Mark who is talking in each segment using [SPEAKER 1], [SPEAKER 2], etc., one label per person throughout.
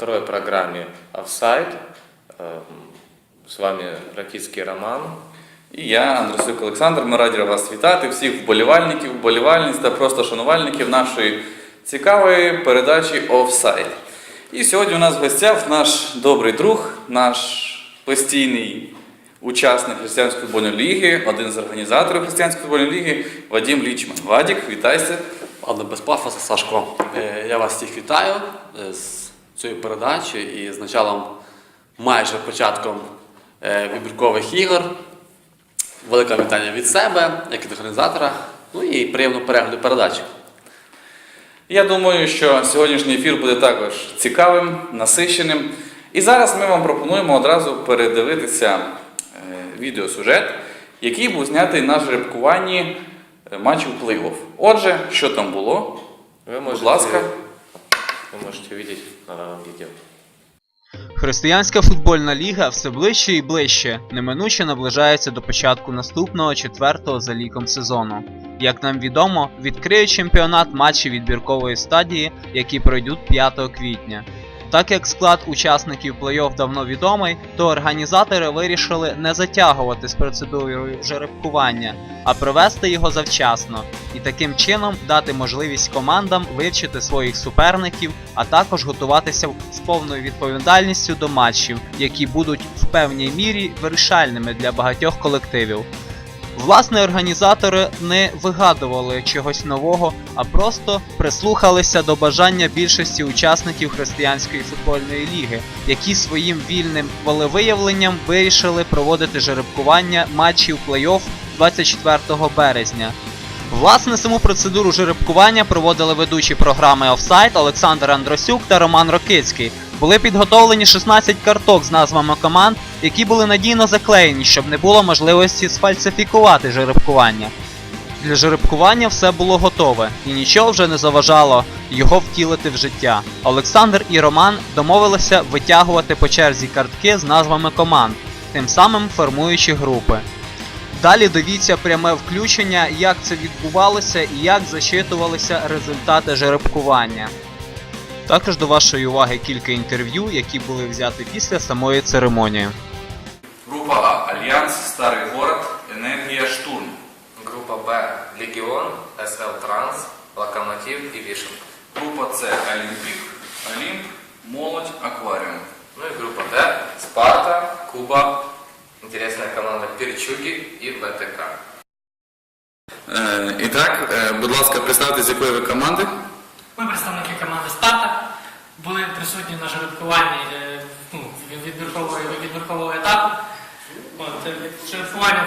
[SPEAKER 1] второй программе «Офсайд». Эм, С вами Ракитский Роман.
[SPEAKER 2] І я, Андрусюк Олександр, ми раді вас вітати, всіх вболівальників, вболівальниць та просто шанувальників нашої цікавої передачі Офсайд. І сьогодні у нас в гостях наш добрий друг, наш постійний учасник християнської футбольної ліги, один з організаторів християнської футбольної ліги Вадим Лічман. Вадік, вітайся.
[SPEAKER 3] Ладно, без пафосу, Сашко. Е, Я вас всіх вітаю е, з цією передачею і з началом, майже початком е, вибіркових ігор. Велике вітання від себе, як від організатора. Ну і приємного перегляду передачі.
[SPEAKER 2] Я думаю, що сьогоднішній ефір буде також цікавим, насиченим. І зараз ми вам пропонуємо одразу передивитися е, відеосюжет, який був знятий на жеребкуванні е, матчів плей-офф. Отже, що там було?
[SPEAKER 1] Вы
[SPEAKER 2] Будь ласка.
[SPEAKER 1] Вы можете увидеть на данном.
[SPEAKER 4] Християнська футбольна ліга все ближче і ближче, неминуче наближається до початку наступного четвертого за ліком сезону. Як нам відомо, відкриє чемпіонат матчі відбіркової стадії, які пройдуть 5 квітня. Так як склад учасників плей-офф давно відомий, то організатори вирішили не затягувати з процедурою жеребкування, а провести його завчасно і таким чином дати можливість командам вивчити своїх суперників, а також готуватися з повною відповідальністю до матчів, які будуть в певній мірі вирішальними для багатьох колективів. Власне, організатори не вигадували чогось нового, а просто прислухалися до бажання більшості учасників християнської футбольної ліги, які своїм вільним волевиявленням вирішили проводити жеребкування матчів плей-офф 24 березня. Власне, саму процедуру жеребкування проводили ведучі програми Offside Олександр Андросюк та Роман Рокицький. Були підготовлені 16 карток з назвами команд, які були надійно заклеєні, щоб не було можливості сфальсифікувати жеребкування. Для жеребкування все було готове, і нічого вже не заважало його втілити в життя. Олександр і Роман домовилися витягувати по черзі картки з назвами команд, тим самим формуючи групи. Далі дивіться пряме включення, як це відбувалося і як зачитувалися результати жеребкування. Також до вашої уваги кілька інтерв'ю, які були взяті після самої церемонії.
[SPEAKER 2] Група А. Альянс, Старий город, Енергія Штурм.
[SPEAKER 1] Группа Б – Легион, СЛ Транс, Локомотив и Вишенка.
[SPEAKER 2] Група С. Олімпік, Олімп, Молодь, Акваріум.
[SPEAKER 1] Ну и группа Д – Спарта, Куба, интересная команда Перчуги и ВТК.
[SPEAKER 2] Е, і так, е, будь ласка, представте, з якої ви команди?
[SPEAKER 5] Ми представники команди Спарта були присутні на жеребкуванні е, ну, від- відбіркового, відбіркового етапу. От, е,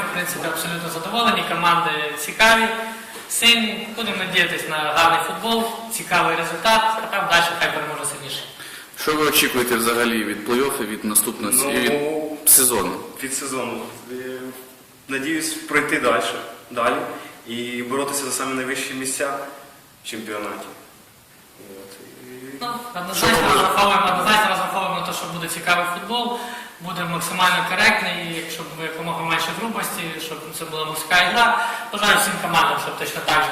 [SPEAKER 5] в принципі, абсолютно задоволені. Команди цікаві, сильні. Будемо надіятися на гарний футбол, цікавий результат, а там далі хай переможе сильніше.
[SPEAKER 2] Що ви очікуєте взагалі від плей-офф від наступного
[SPEAKER 6] Ну,
[SPEAKER 2] від сезону?
[SPEAKER 6] від сезону. Е, Надіюсь пройти далі, далі і боротися за самі найвищі місця в чемпіонаті. От. І-
[SPEAKER 5] Ну, однозначно розраховуємо, однозначно розраховуємо на те, що буде цікавий футбол, буде максимально коректний, щоб якомога менше грубості, щоб це була морська гра. Бажаю всім командам, щоб точно так же.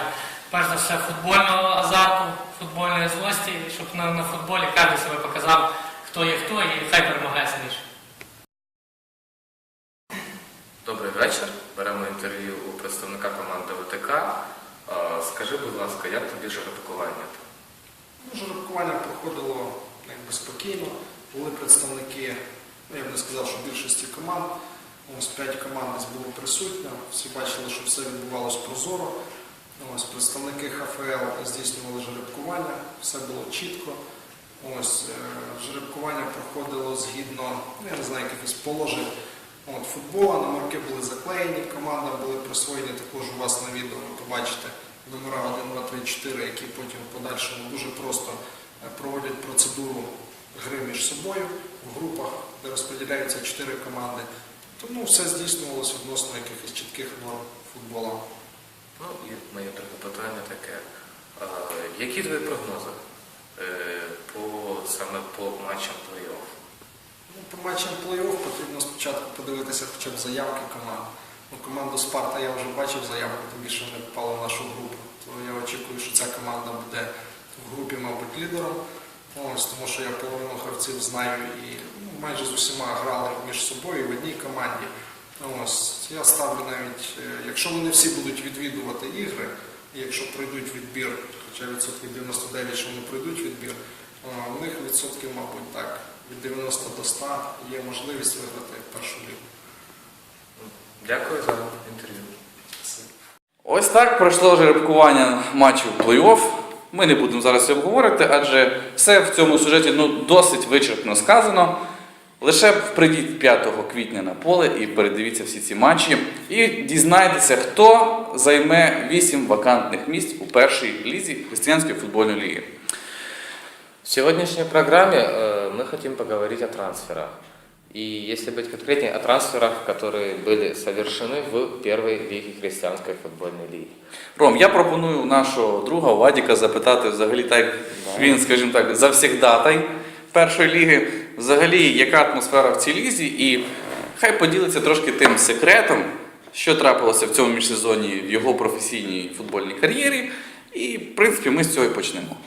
[SPEAKER 5] Перш за все, футбольного азарту, футбольної злості, щоб на, на футболі кожен себе показав, хто є хто, і хай перемагає сильніше.
[SPEAKER 1] Добрий вечір. Беремо інтерв'ю у представника команди ВТК. Е, Скажи, будь ласка, як тобі жеребкування?
[SPEAKER 7] Ну, Жеребкування проходило якби спокійно. Були представники, ну я б не сказав, що більшості команд. Ось п'ять команд десь було присутньо. Всі бачили, що все відбувалось прозоро. Ось представники ХФЛ здійснювали жеребкування, все було чітко. Ось е, жеребкування проходило згідно, ну, я не знаю, якихось положень от, футбола. Номерки були заклеєні, командам були присвоєні також у вас на відео. Ви побачите номера 1, 2, 3, 4, які потім в подальшому дуже просто е, проводять процедуру гри між собою в групах, де розподіляються 4 команди. Тому все здійснювалося відносно якихось чітких норм футболу.
[SPEAKER 1] Ну і моє друге питання таке. Які твої прогнози е, по, саме по матчам плей-офф?
[SPEAKER 7] Ну, по матчам плей-офф потрібно спочатку подивитися хоча б заявки команд. Ну, команду Спарта я вже бачив заявку, тим більше вони попали в нашу групу. То я очікую, що ця команда буде в групі, мабуть, лідером. Ось, тому що я половину гравців знаю і ну, майже з усіма грали між собою в одній команді. Ось, я ставлю навіть, е, якщо вони всі будуть відвідувати ігри, і якщо пройдуть відбір, хоча відсотків 99, що вони пройдуть відбір, у них відсотків, мабуть, так, від 90 до 100 є можливість виграти першу лігу.
[SPEAKER 1] Дякую за інтерв'ю.
[SPEAKER 2] Ось так пройшло жеребкування матчів плей-офф. Ми не будемо зараз це обговорити, адже все в цьому сюжеті ну, досить вичерпно сказано. Лише прийдіть 5 квітня на поле і передивіться всі ці матчі. І дізнайтеся, хто займе 8 вакантних місць у першій лізі Християнської футбольної ліги.
[SPEAKER 1] В сегодняшней программе э, мы хотим поговорить о трансферах. И если быть конкретнее, о трансферах, которые были совершены в первой лиге христианской футбольной лиги.
[SPEAKER 2] Ром, я пропоную у нашого друга Вадіка запитати взагалі так, він, скажімо так, завсігдатай першої ліги. Взагалі, яка атмосфера в цій лізі, і хай поділиться трошки тим секретом, що трапилося в цьому міжсезоні в його професійній футбольній кар'єрі. І, в принципі, ми з цього і почнемо.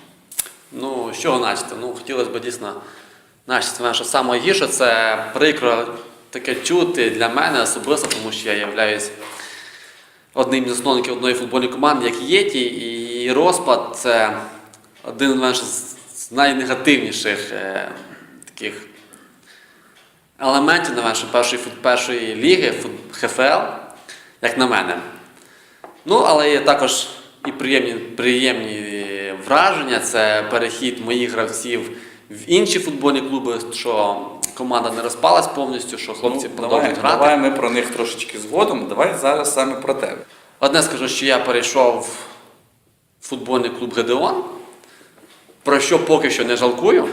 [SPEAKER 3] Ну, з чого начати? Ну, хотілося б дійсно начати, що саме гірше це прикро таке чути для мене особисто, тому що я являюсь одним із засновників одної футбольної команди, як Єті, і розпад це один напевно, з з найнегативніших е, таких елементів напевно, першої, першої ліги фут- ХФЛ, як на мене. Ну, але є також і приємні, приємні враження. Це перехід моїх гравців в інші футбольні клуби, що команда не розпалась повністю, що хлопці
[SPEAKER 2] Ну,
[SPEAKER 3] продовжують
[SPEAKER 2] давай,
[SPEAKER 3] грати.
[SPEAKER 2] давай ми про них трошечки згодом. Давай зараз саме про тебе.
[SPEAKER 3] Одне скажу, що я перейшов в футбольний клуб Гедеон, про що поки що не жалкую.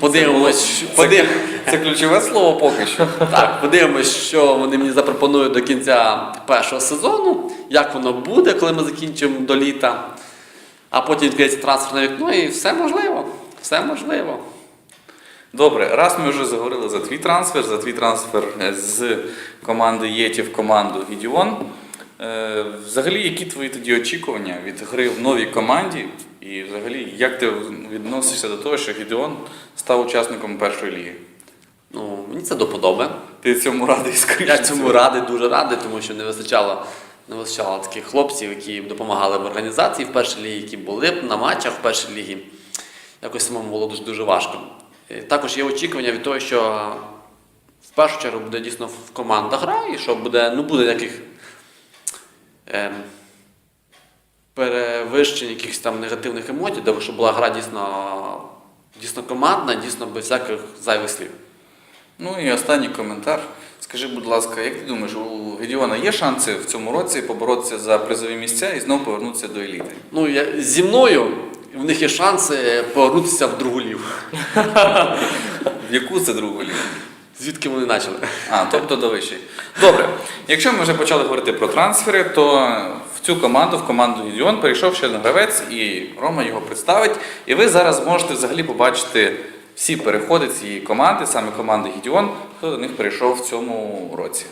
[SPEAKER 3] Подивимось, що- подив-
[SPEAKER 2] Це ключове слово поки що.
[SPEAKER 3] Так, подивимось, що вони мені запропонують до кінця першого сезону, як воно буде, коли ми закінчимо до літа. А потім відкриється трансферне вікно і все можливо. Все можливо.
[SPEAKER 2] Добре, раз ми вже заговорили за твій трансфер, за твій трансфер е, з команди Єті в команду Гідіон. Е, Взагалі, які твої тоді очікування від гри в новій команді? І взагалі, як ти відносишся до того, що Гідеон став учасником першої ліги?
[SPEAKER 3] Ну, мені це до подоби.
[SPEAKER 2] Ти цьому радий скоріше?
[SPEAKER 3] Я цьому радий, дуже радий, тому що не вистачало, не вистачало таких хлопців, які допомагали в організації в першій лігі, які були б на матчах в першій лігі. Якось самому було дуже, дуже важко. Також є очікування від того, що в першу чергу буде дійсно в командах гра, і що буде, ну, буде яких ем, перевищень якихось там негативних емоцій, де щоб була гра дійсно, дійсно командна, дійсно без всяких зайвих слів.
[SPEAKER 2] Ну і останній коментар. Скажи, будь ласка, як ти думаєш, у Гедіона є шанси в цьому році поборотися за призові місця і знову повернутися до еліти?
[SPEAKER 3] Ну, я, зі мною в них є шанси повернутися в другу лігу.
[SPEAKER 2] В яку це другу лігу?
[SPEAKER 3] Звідки вони почали?
[SPEAKER 2] А, тобто до вищої. Добре. Якщо ми вже почали говорити про трансфери, то цю команду, в команду Гідіон, перейшов ще один гравець, і Рома його представить. І ви зараз можете взагалі побачити всі переходи цієї команди, саме команди Гідіон, хто до них перейшов в цьому році.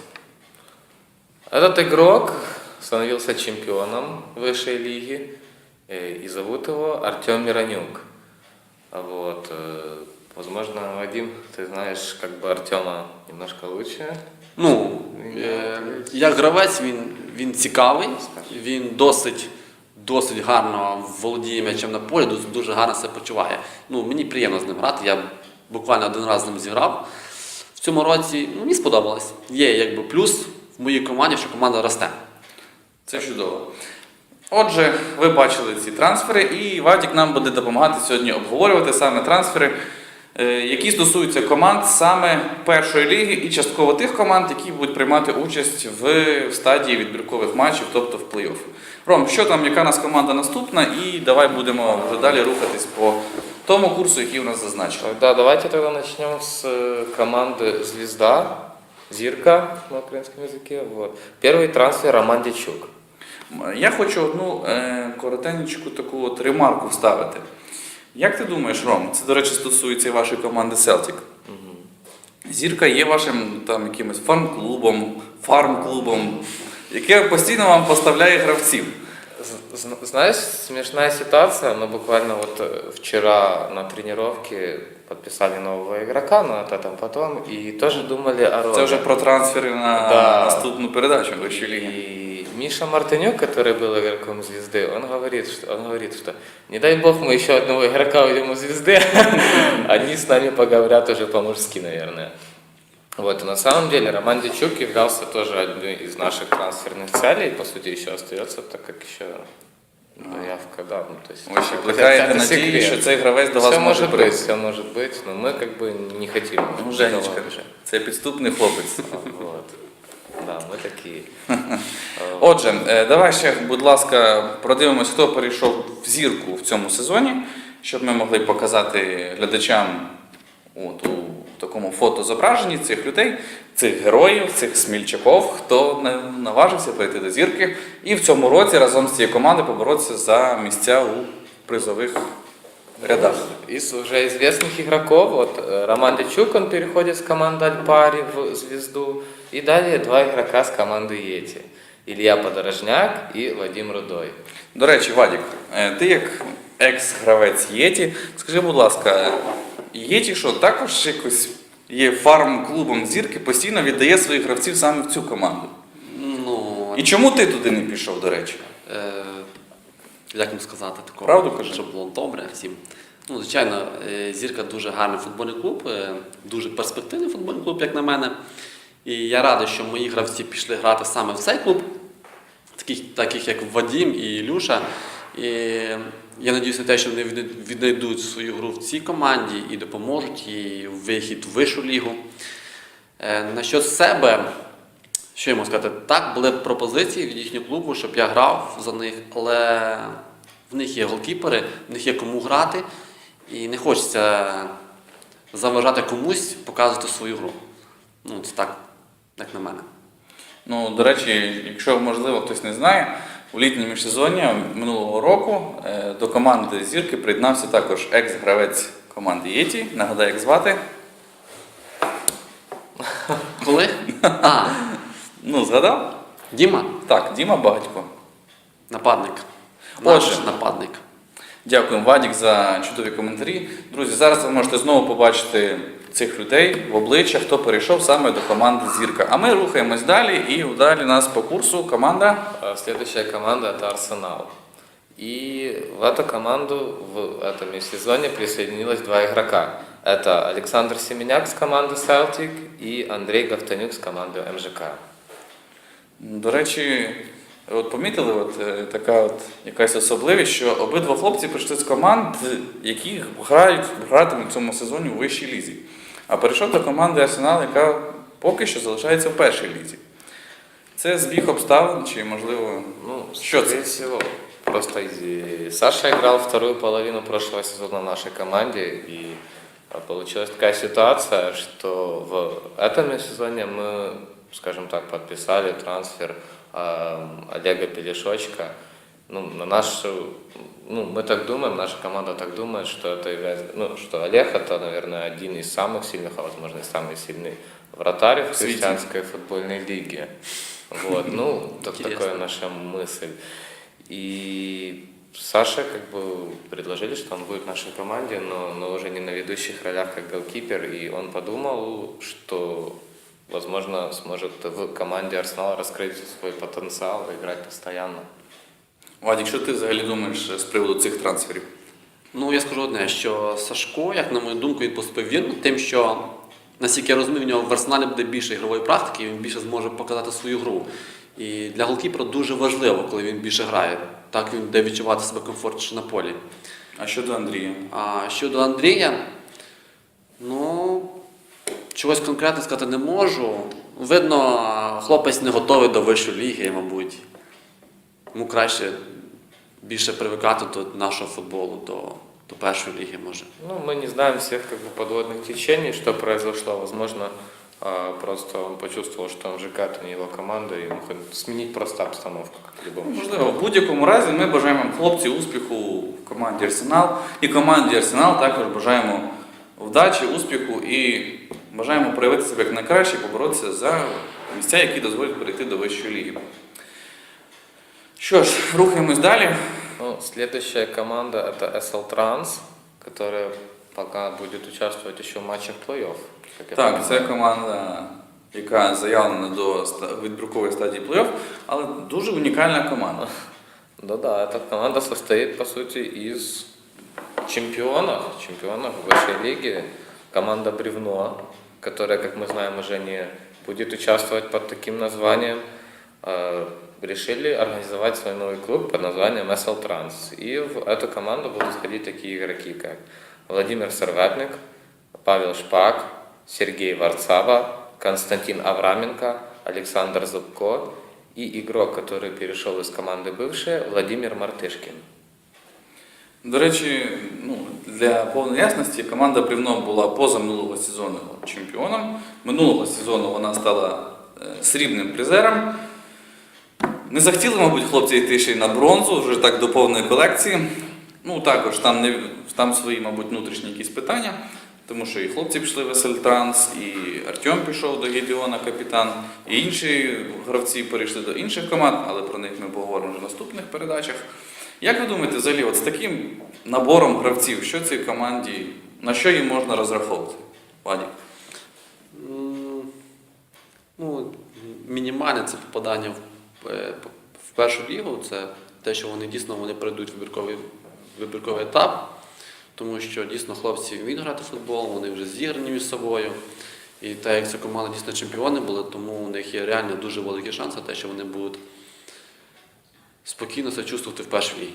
[SPEAKER 1] Этот игрок становился чемпионом высшей лиги, э, и зовут его Артем Миронюк. А Вот, э, возможно, Вадим, ты знаешь как бы Артема немножко лучше.
[SPEAKER 3] Ну, е, як гравець він, він цікавий, він досить, досить гарно володіє м'ячем на полі, дуже, гарно себе почуває. Ну, мені приємно з ним грати. Я буквально один раз з ним зіграв. В цьому році ну, мені сподобалось. Є якби плюс в моїй команді, що команда росте.
[SPEAKER 2] Це чудово. Отже, ви бачили ці трансфери, і Вадік нам буде допомагати сьогодні обговорювати саме трансфери, які стосуються команд саме першої ліги і частково тих команд, які будуть приймати участь в стадії відбіркових матчів, тобто в плей-офф. Ром, що там, яка у нас команда наступна, і давай будемо вже далі рухатись по тому курсу, який у нас зазначили.
[SPEAKER 1] Да, давайте тогда начнем с э, команды «Звезда», «Зирка» на украинском языке. Вот. Первый трансфер Роман Дичук.
[SPEAKER 2] Я хочу одну е, коротеньку таку от ремарку вставити. Як ти думаєш, Ром, це, до речі, стосується і вашої команди Celtic. Зірка є вашим там якимось фарм-клубом, фарм-клубом, яке постійно вам поставляє гравців.
[SPEAKER 1] З- з- Знаешь, смешная ситуация. Мы буквально вот э, вчера на тренировке подписали нового игрока, но это там потом, и тоже думали о роли.
[SPEAKER 2] Це вже про трансфери на
[SPEAKER 1] Да.
[SPEAKER 2] наступну передачу вищої ліги.
[SPEAKER 1] И Миша Мартынюк, который был игроком звезды, он говорит, что, он говорит, что не дай бог мы еще одного игрока уйдем у звезды, они с нами поговорят уже по-мужски, наверное. Вот, и на самом деле Роман Дичук являлся тоже одной из наших трансферных целей, по сути, еще остается, так как еще заявка, да, ну, то есть...
[SPEAKER 2] Ви ще
[SPEAKER 1] это-
[SPEAKER 2] плекаєте
[SPEAKER 1] это
[SPEAKER 2] надії,
[SPEAKER 1] секрет.
[SPEAKER 2] що цей гравець до вас
[SPEAKER 1] Все
[SPEAKER 2] може
[SPEAKER 1] может быть,
[SPEAKER 2] прийти.
[SPEAKER 1] все может быть, но мы как бы не хотим.
[SPEAKER 2] Ну, Женечка,
[SPEAKER 1] такого.
[SPEAKER 2] це підступний хлопець.
[SPEAKER 1] Вот. Да, мы такие.
[SPEAKER 2] Отже, е, давай ще, будь ласка, продивимось, хто перейшов в зірку в цьому сезоні, щоб ми могли показати глядачам от, у такому фотозображенні цих людей, цих героїв, цих смільчаків, хто не наважився прийти до зірки. І в цьому році разом з цією командою поборотися за місця у призових рядах.
[SPEAKER 1] Из уже известных игроков, вот э, Роман Дичук, он переходит с команды Альпари в «Звезду», и далее два игрока с команды «Ети». Илья Подорожняк и Вадим Рудой.
[SPEAKER 2] До речі, Вадік, е, ти як екс-гравець Єті, скажи, будь ласка, Єті що також якось є фарм-клубом зірки, постійно віддає своїх гравців саме в цю команду.
[SPEAKER 3] Ну,
[SPEAKER 2] І чому ти туди не пішов, до речі?
[SPEAKER 3] Е, як вам сказати такого?
[SPEAKER 2] Правду кажи.
[SPEAKER 3] Щоб було добре всім. Ну, звичайно, е, зірка дуже гарний футбольний клуб, е, дуже перспективний футбольний клуб, як на мене. І я радий, що мої гравці пішли грати саме в цей клуб, таких, таких як Вадім і Ілюша. І я надіюся на те, що вони віднайдуть свою гру в цій команді і допоможуть їй вихід в вищу лігу. Е, Насчет себе, що я можу сказати? Так, були пропозиції від їхнього клубу, щоб я грав за них, але в них є голкіпери, в них є кому грати, і не хочеться заважати комусь показувати свою гру. Ну, це так, як на мене.
[SPEAKER 2] Ну, до речі, якщо можливо хтось не знає, у літньому міжсезонні минулого року е, до команди зірки приєднався також екс-гравець команди Єті. Нагадаю, як звати.
[SPEAKER 3] Коли? А,
[SPEAKER 2] Ну, згадав?
[SPEAKER 3] Діма,
[SPEAKER 2] Так, Діма Багатько.
[SPEAKER 3] нападник. Наш
[SPEAKER 2] Отже.
[SPEAKER 3] нападник.
[SPEAKER 2] Дякуємо, Вадік, за чудові коментарі. Друзі, зараз ви можете знову побачити цих людей в обличчя, хто перейшов саме до команди Зірка. А ми рухаємось далі, і далі у нас по курсу команда.
[SPEAKER 1] А Следующая команда это Арсенал. И в эту команду в этом сезоне присоединилось два игрока. Это Александр Семеняк с команды Celtic и Андрей Говтанюк с команды МЖК.
[SPEAKER 2] До речі, от помітили, от е, така от якась особливість, що обидва хлопці прийшли з команд, які грають, гратимуть в цьому сезоні у вищій лізі. А перейшов до команди Арсенал, яка поки що залишається в першій лізі. Це збіг обставин, чи можливо.
[SPEAKER 1] Ну,
[SPEAKER 2] Что
[SPEAKER 1] скорее
[SPEAKER 2] это?
[SPEAKER 1] всего. Просто и Саша играл вторую половину прошлого сезона в нашей команде, и а, получилась такая ситуация, что в этом сезоне мы, скажем так, подписали трансфер а, Олега Пелешочка. Ну, на нашу, ну, мы так думаем, наша команда так думает, что это является, ну, что Олег это, наверное, один из самых сильных, а возможно самый сильный вратарь в христианской футбольной лиге. Вот, ну, так- такая наша мысль. И Саша как бы предложили, что он будет в нашей команде, но, но уже не на ведущих ролях как голкипер, и он подумал, что возможно сможет в команде Арсенала раскрыть свой потенциал и играть постоянно.
[SPEAKER 2] Вадік, що ти взагалі думаєш з приводу цих трансферів?
[SPEAKER 3] Ну, я скажу одне, що Сашко, як на мою думку, він поступив вірно, тим, що наскільки я розумію, в нього в арсеналі буде більше ігрової практики, і він більше зможе показати свою гру. І для голкіпера дуже важливо, коли він більше грає. Так він буде відчувати себе комфортніше на полі.
[SPEAKER 2] А щодо Андрія?
[SPEAKER 3] А щодо Андрія, ну, чогось конкретно сказати не можу. Видно, хлопець не готовий до вищої ліги, мабуть. Йому краще більше привикати до нашого футболу, до, до першої ліги, може.
[SPEAKER 1] Ну, мы не знаем всех как бы, подводных течений, что произошло. Возможно, а, просто он почувствовал, что МЖК это не его команда, и он хочет сменить просто обстановку как в любом
[SPEAKER 2] Можливо, в будь-якому разі ми бажаємо вам, хлопці успіху в команді Арсенал. І команді Арсенал також бажаємо вдачі, успіху і бажаємо проявити себе як найкраще і поборотися за місця, які дозволять перейти до вищої ліги. Що ж, рухаємось далі.
[SPEAKER 1] Ну, следующая команда это SL Trans, которая пока будет участвовать еще в матчах плей-офф. как я
[SPEAKER 2] Так,
[SPEAKER 1] понимаю.
[SPEAKER 2] це команда, яка заявлена до ста- відбіркової стадії плей-офф, але дуже унікальна команда.
[SPEAKER 1] Да-да, эта команда состоит, по сути, из чемпионов, чемпионов высшей лиги. Команда Бревно, которая, как мы знаем, уже не будет участвовать под таким названием, э, решили организовать свой новый клуб под названием SL Trans. И в эту команду будут входить такие игроки, как Владимир Сорвятник, Павел Шпак, Сергей Варцаба, Константин Авраменко, Александр Зубко и игрок, который перешел из команды бывшая, Владимир Мартышкин.
[SPEAKER 2] До речі, ну, для повної ясності, команда Брівно була поза минулого сезону чемпіоном. Минулого сезону вона стала е, срібним призером. Не захотіли, мабуть, хлопці йти ще й на бронзу, вже так до повної колекції. Ну, також там, не, там свої, мабуть, внутрішні якісь питання, тому що і хлопці пішли в СЛ Транс, і Артем пішов до Гедіона, капітан, і інші гравці перейшли до інших команд, але про них ми поговоримо вже в наступних передачах. Як ви думаєте, взагалі, от з таким набором гравців, що цій команді, на що їм можна розраховувати? Вадік?
[SPEAKER 3] Ну, мінімальне це попадання в, е, в першу лігу. Це те, що вони дійсно вони пройдуть вибірковий, вибірковий етап, тому що дійсно хлопці вміють грати в футбол, вони вже зіграні між собою. І так як ця команда дійсно чемпіони були, тому у них є реально дуже великий шанс на те, що вони будуть спокійно себе чувствувати в першій лігі.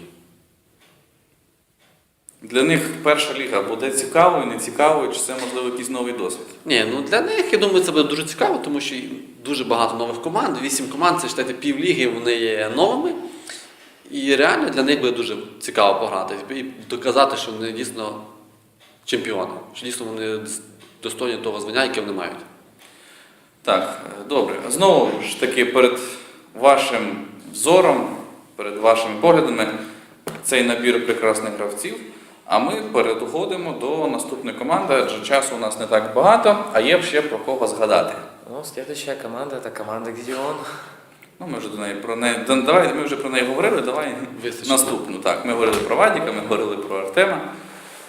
[SPEAKER 2] Для них перша ліга буде цікавою, не цікавою, чи це можливо якийсь новий досвід?
[SPEAKER 3] Ні, ну для них, я думаю, це буде дуже цікаво, тому що дуже багато нових команд. Вісім команд, це читайте півліги, вони є новими. І реально для них буде дуже цікаво пограти і доказати, що вони дійсно чемпіони, що дійсно вони достойні того звання, яке вони мають.
[SPEAKER 2] Так, добре. Знову ж таки, перед вашим взором, перед вашими поглядами, цей набір прекрасних гравців. А ми переходимо до наступної команди, адже часу у нас не так багато, а є ще про кого згадати.
[SPEAKER 1] Ну, следующая команда это команда Гедеон.
[SPEAKER 2] Ну, ми вже до неї про неї. да, Давай, ми вже про неї говорили, давай
[SPEAKER 3] Вистачить.
[SPEAKER 2] наступну. Так, ми говорили про Вадіка, ми говорили про Артема.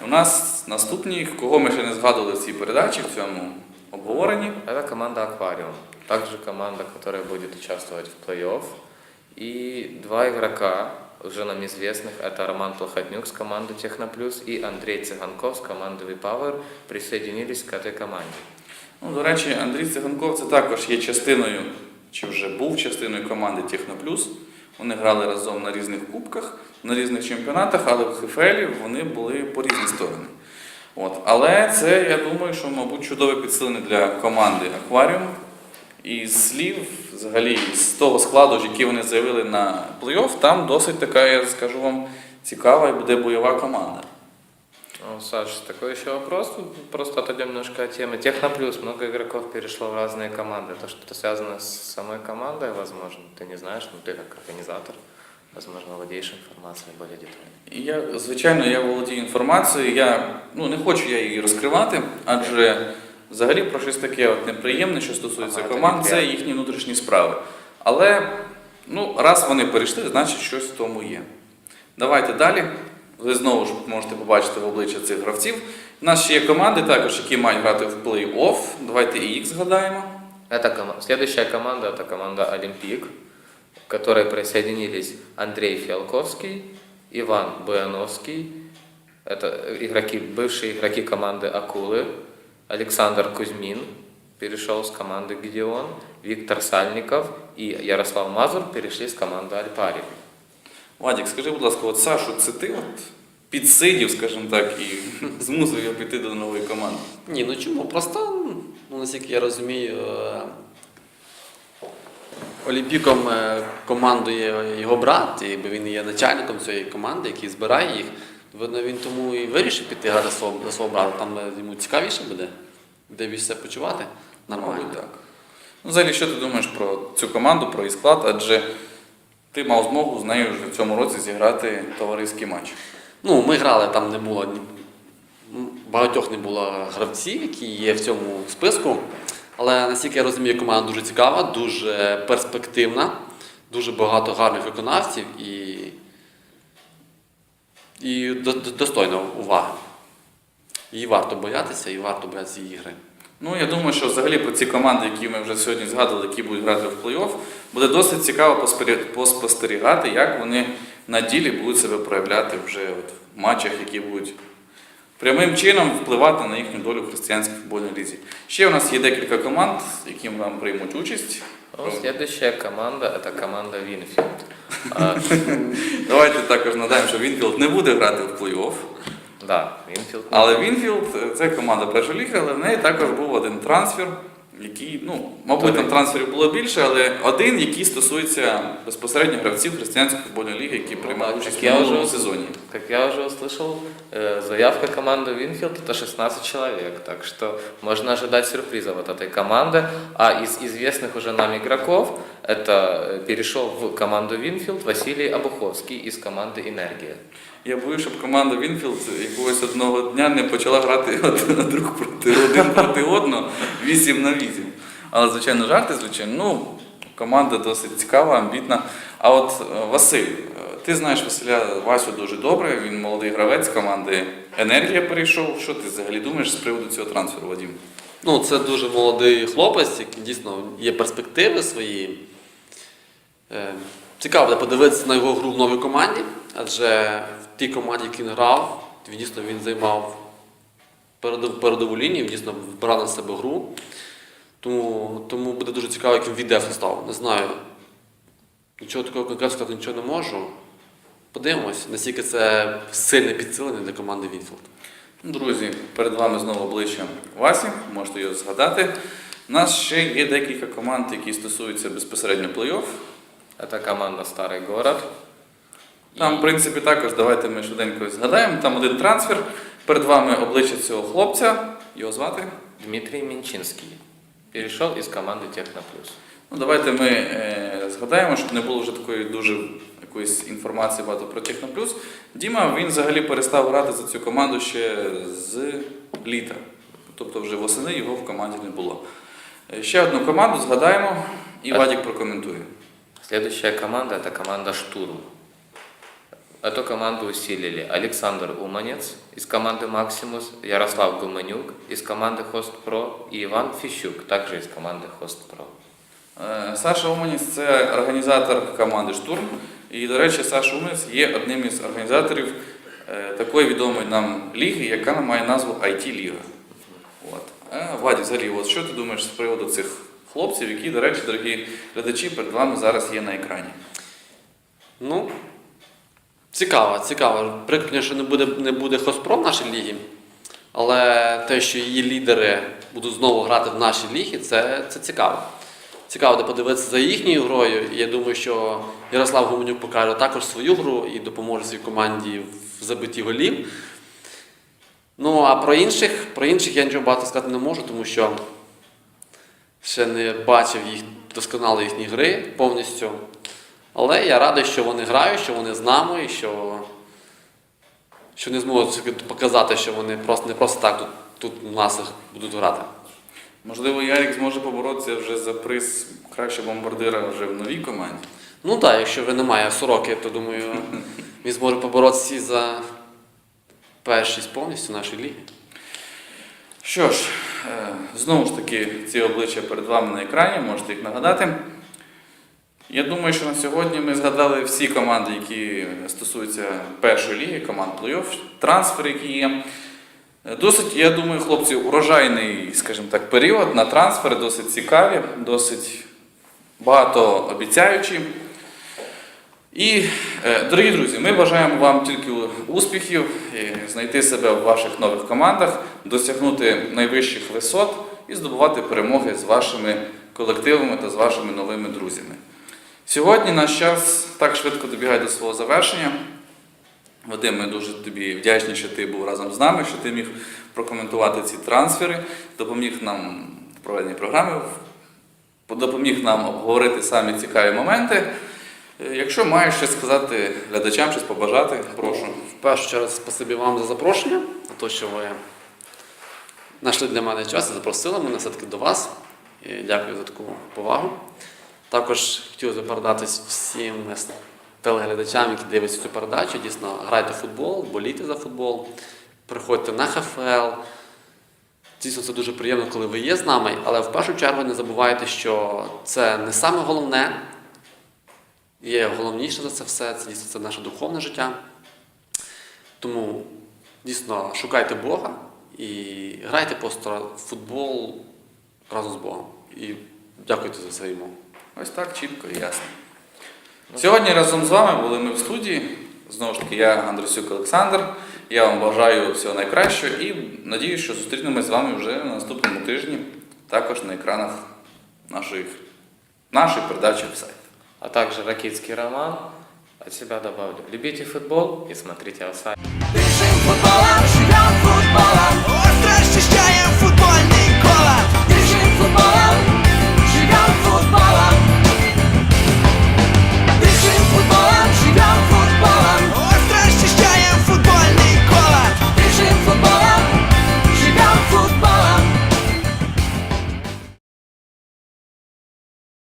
[SPEAKER 2] У нас наступні, кого ми ще не згадували в цій передачі, в цьому обговоренні.
[SPEAKER 1] Это команда Аквариум. Также команда, которая будет участвовать в плей-офф. И два игрока, уже нам известных, это Роман Плохотнюк с команды Техноплюс и Андрей Цыганков с команды VPower присоединились к этой команде.
[SPEAKER 2] Ну, до речі, Андрій Циганков це також є частиною, чи вже був частиною команди Техноплюс. Вони грали разом на різних кубках, на різних чемпіонатах, але в ХФЛі вони були по різні сторони. От. Але це, я думаю, що, мабуть, чудове підсилення для команди Акваріум. І з слів, взагалі, з того складу, який вони заявили на плей-офф, там досить така, я скажу вам, цікава і буде бойова команда.
[SPEAKER 1] Ну, Саш, такой еще вопрос, просто отойдем немножко от темы. Техноплюс, много игроков перешло в разные команды. Это что-то связано с самой командой, возможно, ты не знаешь, но ты как организатор, возможно, владеешь информацией более детально.
[SPEAKER 2] І Я, звичайно, я володію інформацією. Я ну, не хочу я її розкривати, адже взагалі про щось таке от неприємне, що стосується
[SPEAKER 1] Ага, це
[SPEAKER 2] команд, це
[SPEAKER 1] неприємно.
[SPEAKER 2] їхні внутрішні справи. Але ну, раз вони перейшли, значить щось в тому є. Давайте далі. Ви знову ж можете побачити в обличчя цих гравців. У нас ще є команди також, які мають грати в плей-офф. Давайте і їх згадаємо.
[SPEAKER 1] Это кома- Следующая команда это команда Олимпик, к которой присоединились Андрей Фиалковский, Иван Бояновский, это игроки, бывшие игроки команды Акулы, Александр Кузьмин перешел с команды Гедеон, Виктор Сальников и Ярослав Мазур перешли с команды Альпари.
[SPEAKER 2] Вадік, скажи, будь ласка, от Сашу, це ти от підсидів, скажімо так, і змусив його піти до нової команди?
[SPEAKER 3] Ні, ну чому? Просто, ну, наскільки я розумію, е, Олімпіком е, командує його брат, і він є начальником цієї команди, який збирає їх. Видно, він тому і вирішив піти грати за свого, брата. Там е, йому цікавіше буде, де більше себе почувати. Нормально.
[SPEAKER 2] Мабуть, так. Ну, взагалі, що ти думаєш про цю команду, про її склад? Адже ти мав змогу з нею вже в цьому році зіграти товариський матч.
[SPEAKER 3] Ну, ми грали, там не було багатьох не було гравців, які є в цьому списку. Але наскільки я розумію, команда дуже цікава, дуже перспективна. дуже багато гарних виконавців і, і до- до- достойно уваги. Її варто боятися і варто боятися її гри.
[SPEAKER 2] Ну, я думаю, що взагалі про ці команди, які ми вже сьогодні згадували, які будуть грати в плей-офф, буде досить цікаво поспостерігати, як вони на ділі будуть себе проявляти вже от в матчах, які будуть прямим чином впливати на їхню долю в християнській футбольній лізі. Ще у нас є декілька команд, які нам приймуть участь.
[SPEAKER 1] Ну, следующая команда – це команда Вінфілд.
[SPEAKER 2] Давайте також надаємо, що Вінфілд не буде грати в плей-офф.
[SPEAKER 1] Да, Вінфілд.
[SPEAKER 2] Але Вінфілд це команда першої ліги, але в неї також був один трансфер, який, ну, мабуть, там трансферів було більше, але один, який стосується безпосередньо гравців християнської футбольної ліги, які приймали
[SPEAKER 1] так,
[SPEAKER 2] участь в
[SPEAKER 1] я
[SPEAKER 2] минулому
[SPEAKER 1] вже-
[SPEAKER 2] сезоні.
[SPEAKER 1] Как я уже услышал, э, заявка команды Винфилд это 16 человек, так что можно ожидать сюрпризов от этой команды. А из известных уже нам игроков, это э, перешел в команду Винфилд Василий Обуховский из команды Энергия.
[SPEAKER 2] Я боюсь, щоб команда Вінфілд якогось одного дня не почала грати один друг проти один проти одного 8 на 8. Але, звичайно, жарти, звичайно. Ну, команда досить цікава, амбітна. А от е, Василь, е, ти знаєш Василя Васю дуже добре, він молодий гравець команди Енергія перейшов. Що ти взагалі думаєш з приводу цього трансферу, Вадим?
[SPEAKER 3] Ну, це дуже молодий хлопець, який дійсно є перспективи свої. Е, Цікаво буде подивитися на його гру в новій команді, адже тій команді, він грав, він дійсно він займав передов- передову лінію, дійсно вбирав на себе гру. Тому, тому буде дуже цікаво, як він війде в состав. Не знаю. Нічого такого конкретно сказати нічого не можу. Подивимось, наскільки це сильне підсилення для команди Вінфілд.
[SPEAKER 2] Ну, Друзі, перед вами знову обличчя Васі, можете його згадати. У нас ще є декілька команд, які стосуються безпосередньо плей-офф.
[SPEAKER 1] Это команда Старый Город.
[SPEAKER 2] Там, в принципі, також давайте ми швиденько згадаємо. Там один трансфер. Перед вами обличчя цього хлопця. Його звати.
[SPEAKER 1] Дмитрий Минчинский перешел из команды Техноплюс.
[SPEAKER 2] Ну, давайте ми е, згадаємо, щоб не було вже такої дуже якоїсь інформації багато про Техноплюс. Діма він взагалі перестав грати за цю команду ще з літа. Тобто вже восени його в команді не було. Е, Ще одну команду згадаємо і. Вадік прокоментує.
[SPEAKER 1] Следующая команда – это команда «Штурм». Эту команду усилили Александр Уманец из команды «Максимус», Ярослав Гуменюк из команды «Хостпро» и Иван Фищук, также из команды «Хостпро».
[SPEAKER 2] Е, Саша Уманіс це організатор команди Штурм. І, до речі, Саша Уманіс є одним із організаторів е, такої відомої нам ліги, яка має назву IT-ліга. От. А, Ваді, взагалі, от що ти думаєш з приводу цих хлопців, які, до речі, дорогі глядачі, перед вами зараз є на екрані?
[SPEAKER 3] Ну, цікаво, цікаво. Прикро, що не буде, не буде Хоспро в нашій лігі, але те, що її лідери будуть знову грати в нашій лігі, це, це цікаво. Цікаво де подивитися за їхньою грою. І я думаю, що Ярослав Гуменюк покаже також свою гру і допоможе своїй команді в забитті голів. Ну, а про інших, про інших я нічого багато сказати не можу, тому що ще не бачив їх досконало їхні гри повністю. Але я радий, що вони грають, що вони з нами, і що, що не зможуть показати, що вони просто не просто так тут, тут у нас будуть грати.
[SPEAKER 2] Можливо, Ярік зможе поборотися вже за приз кращого бомбардира вже в новій команді.
[SPEAKER 3] Ну так, якщо вже немає сороки, то думаю, він зможе поборотися за першість повністю нашої ліги.
[SPEAKER 2] Що ж, е, знову ж таки, ці обличчя перед вами на екрані, можете їх нагадати. Я думаю, що на сьогодні ми згадали всі команди, які стосуються першої ліги, команд плей-офф, трансфери, які є. Досить, я думаю, хлопці, урожайний, скажімо так, період на трансфери, досить цікаві, досить багато обіцяючі. І, е, дорогі друзі, ми бажаємо вам тільки успіхів, е, знайти себе в ваших нових командах, досягнути найвищих висот і здобувати перемоги з вашими колективами та з вашими новими друзями. Сьогодні наш час так швидко добігає до свого завершення. Вадим, ми дуже тобі вдячні, що ти був разом з нами, що ти міг прокоментувати ці трансфери, допоміг нам в проведенні програми, допоміг нам обговорити самі цікаві моменти. Е, Якщо маєш щось сказати глядачам, щось побажати, прошу.
[SPEAKER 3] В першу чергу, спасибі вам за запрошення, за те, що ви знайшли для мене час і запросили мене все-таки до вас. І дякую за таку повагу. Також хотілося б передати всім телеглядачам, які дивляться цю передачу. Дійсно, грайте в футбол, болійте за футбол, приходьте на ХФЛ. Дійсно, це дуже приємно, коли ви є з нами, але в першу чергу не забувайте, що це не саме головне, є головніше за це все, це дійсно це наше духовне життя. Тому дійсно шукайте Бога і грайте просто в футбол разом з Богом. І дякуйте за це йому.
[SPEAKER 2] Ось так чітко і ясно. Сьогодні разом з вами були ми в студії. Знову ж таки, я Андрусюк Олександр. Я вам бажаю всього найкращого і надіюсь, що зустрінемось з вами вже на наступному тижні, також на екранах нашої, нашої передачі в сайт.
[SPEAKER 1] А также Ракитский роман. От себя добавлю. Любите футбол и смотрите офсайд.
[SPEAKER 8] Бежим футбола, живем футбола